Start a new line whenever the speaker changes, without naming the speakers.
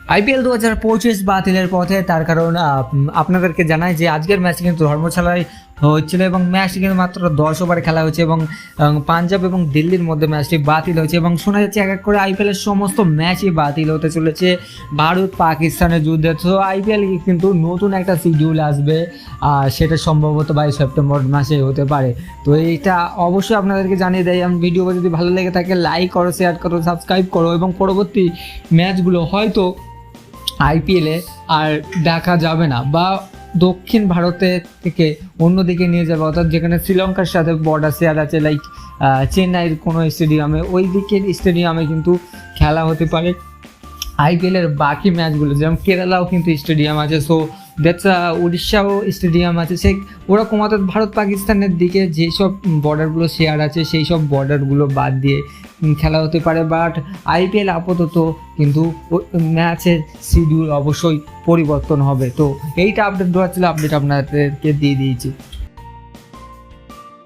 IPL দু হাজার পঁচিশ বাতিলের পথে, তার কারণ আপনাদেরকে জানায় যে আজকের ম্যাচে কিন্তু ধর্মশালায় হচ্ছিল এবং ম্যাচটি কিন্তু মাত্র দশ ওভারে খেলা হয়েছে এবং পাঞ্জাব এবং দিল্লির মধ্যে ম্যাচটি বাতিল হয়েছে এবং শোনা যাচ্ছে এক এক করে আইপিএলের সমস্ত ম্যাচই বাতিল হতে চলেছে। ভারত পাকিস্তানের যুদ্ধে। তো আইপিএল কিন্তু নতুন একটা শিডিউল আসবে, আর সেটা সম্ভবত বাইশ সেপ্টেম্বর মাসে হতে পারে। তো এইটা অবশ্যই আপনাদেরকে জানিয়ে দেয়। আমি ভিডিও যদি ভালো লেগে থাকে লাইক করো শেয়ার করো সাবস্ক্রাইব করো এবং পরবর্তী ম্যাচগুলো হয়তো আইপিএলে আর দেখা যাবে না বা দক্ষিণ ভারতের থেকে অন্যদিকে নিয়ে যাবে, অর্থাৎ যেখানে শ্রীলঙ্কার সাথে বর্ডার শেয়ার আছে লাইক চেন্নাইয়ের কোনো স্টেডিয়ামে ওই দিকের স্টেডিয়ামে কিন্তু খেলা হতে পারে। আইপিএলের বাকি ম্যাচগুলো যেমন কেরালাও কিন্তু স্টেডিয়াম আছে সো দ্যাটস উড়িষ্যাও স্টেডিয়াম আছে। সে ওরকম, অর্থাৎ ভারত পাকিস্তানের দিকে যেসব বর্ডারগুলো শেয়ার আছে, সেই সব বর্ডারগুলো বাদ দিয়ে খেলা হতে পারে বাট আইপিএল আপাতত কিন্তু ম্যাচের শিডিউল অবশ্যই পরিবর্তন হবে। তো এইটা আপডেট দেওয়া ছিল আপডেট আপনাদেরকে দিয়ে দিয়েছি।